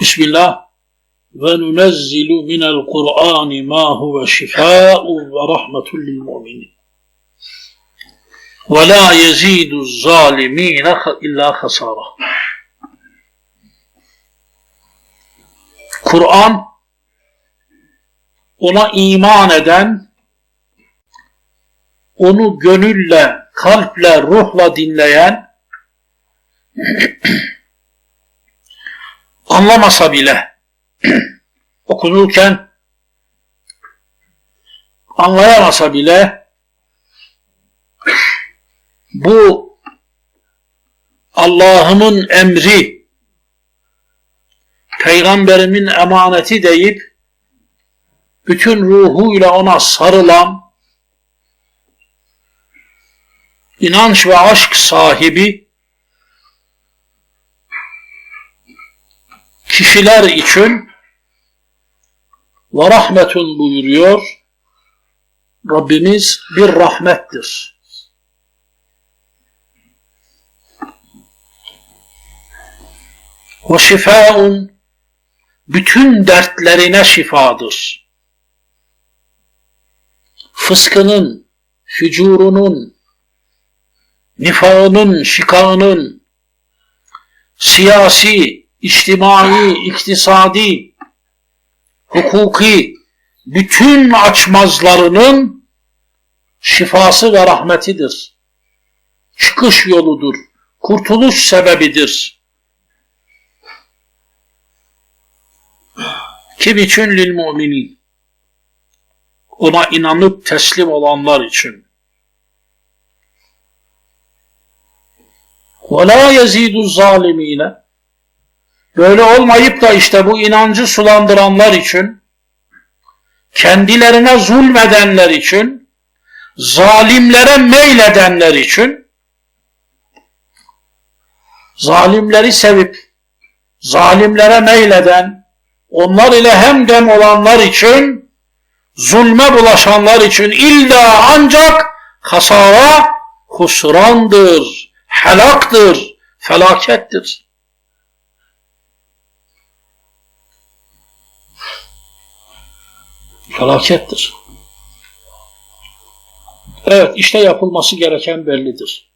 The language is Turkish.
Bismillah. Ve nunezzilu minel Kur'ani ma huve şifâ'u ve rahmetun lil mu'minin. Ve la yezidu zalimine illa hasara. Kur'an ona iman eden, onu gönülle, kalple, ruhla dinleyen, anlamasa bile okunurken anlayamasa bile bu Allah'ımın emri peygamberimin emaneti deyip bütün ruhuyla ona sarılan inanç ve aşk sahibi kişiler için ve rahmetun buyuruyor. Rabbimiz bir rahmettir. Ve şifaun bütün dertlerine şifadır. Fıskının, fücurunun, nifağının, şikağının, siyasi, içtimai, iktisadi, hukuki bütün açmazlarının şifası ve rahmetidir. Çıkış yoludur, kurtuluş sebebidir. Kim için? Lil müminin. Ona inanıp teslim olanlar için. وَلَا يَزِيدُ الظَّالِم۪ينَ Böyle olmayıp da işte bu inancı sulandıranlar için, kendilerine zulmedenler için, zalimlere meyledenler için, zalimleri sevip, zalimlere meyleden, onlar ile hemdem olanlar için, zulme bulaşanlar için illa ancak hasara husrandır, helaktır, felakettir. Felakettir. Evet, işte yapılması gereken bellidir.